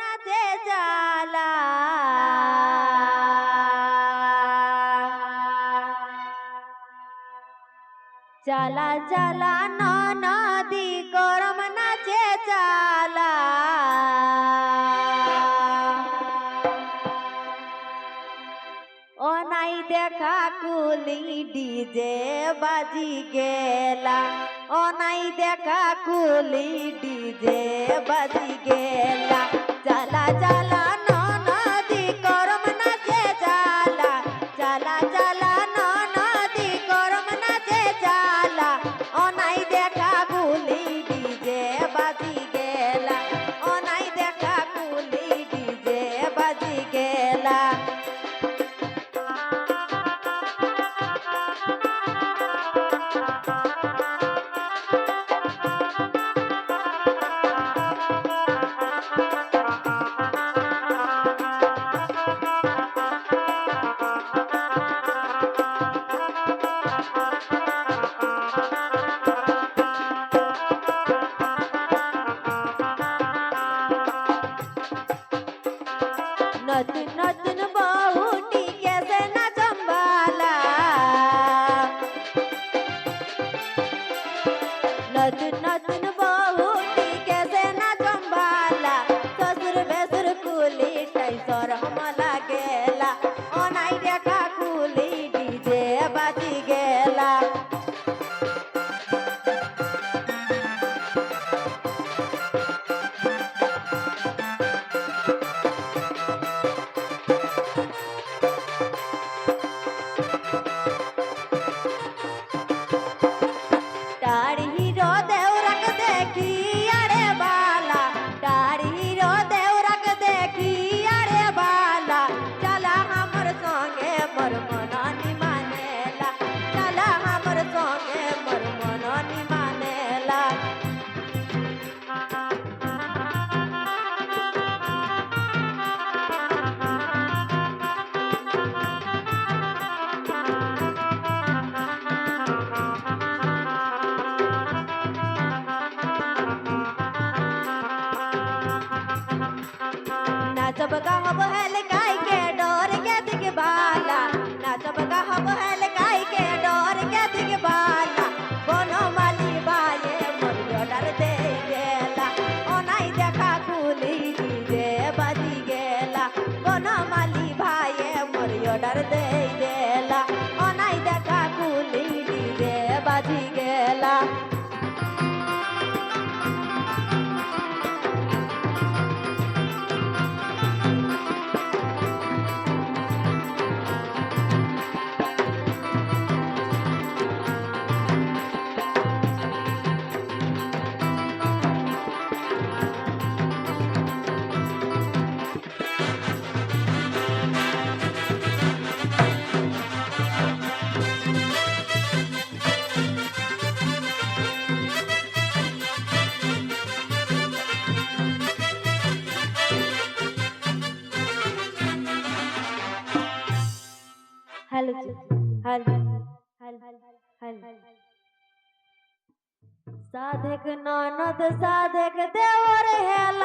নাচে চালা চালা চালা নাচে চালা ও নাই দেখা কুলি ডিজে বাজি গেলা। ও নাই দেখা কুলি ডিজে বাজি গেলা। চালা নতুন नाचब गाहब हल गाय के डोर के दिख बाला नाचब गाहब हल गाय के डोर के दिख बाला कोनो माली बाये मोरियो डर दे गेला ओ नाई देखा कुली डीजे बाजी गेला कोनो माली भाये मोरियो डर दे गेला ओ नाई देखा कुली डीजे बाजी गेला हर हर हर साधक नानद साधक देवर हेल